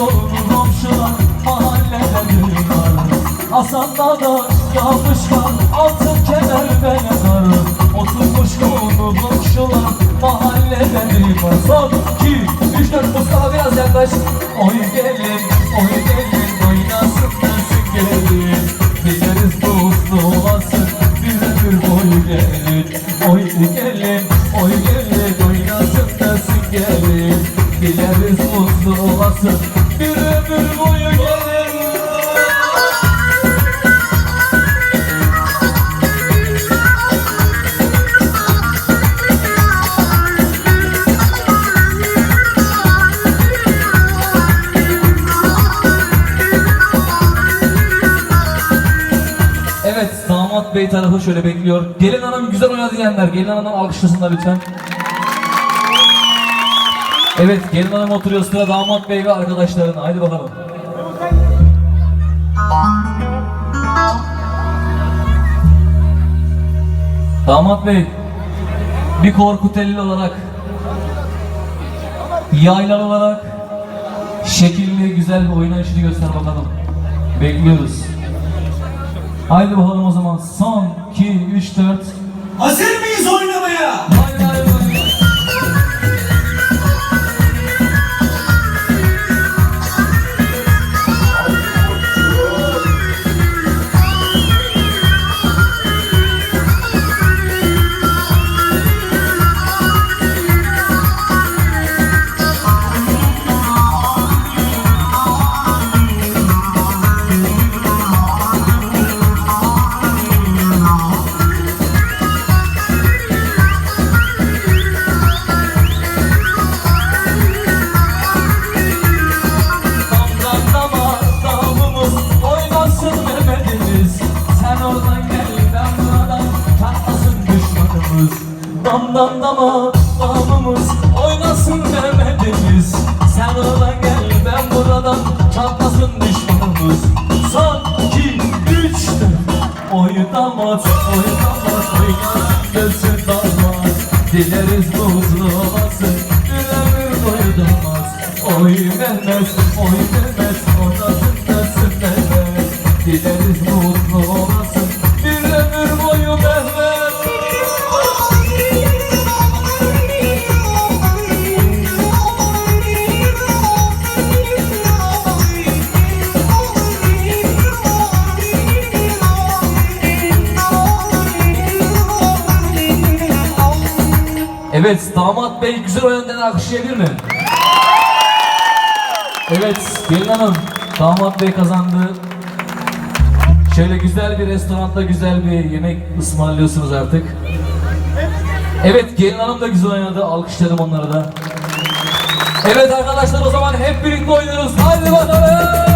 kolunu komşular mahallede duyar Hasan'da da yapışkan altın kemer ben yakarım Oturmuş kolunu komşular mahallede duyar Son iki, üç, dört Mustafa biraz yaklaş. Oy gelin, oy gelin oynasın dersin gelin. Dileriz mutlu olasın bir ömür boyu gelin. Oy gelin, oy gelin Dileriz mutlu olasın bir ömür boyu Evet, damat bey tarafı şöyle bekliyor. Gelin hanım güzel oynadı diyenler, gelin hanımdan alkışlasınlar lütfen. Evet, gelin hanım oturuyor sıra damat bey ve arkadaşlarına. Haydi bakalım. Damat bey, bir Korkuteli olarak, yaylan olarak şekilli, güzel bir oynayışını göster bakalım. Bekliyoruz. Haydi bakalım o zaman. Son 2, 3, 4. Hazır mıyız oynamaya? Düşmanımız Damdan dama damımız oynasın Mehmet'imiz Sen oradan gel ben buradan çatlasın düşmanımız. Son iki üç dört Oy damat oy damat oynasın gözün damat Dileriz mutlu olasın boyu damat Oy Mehmet, oy Mehmet, oynasın dersin Mehmet. Dileriz mutlu olasın Evet, damat bey güzel oynadı alkışlayabilir mi? Evet, gelin hanım, damat bey kazandı. Şöyle güzel bir restoranda güzel bir yemek ısmarlıyorsunuz artık. Evet, gelin hanım da güzel oynadı. Alkışladım onları da. Evet arkadaşlar o zaman hep birlikte oynuyoruz. Haydi bakalım.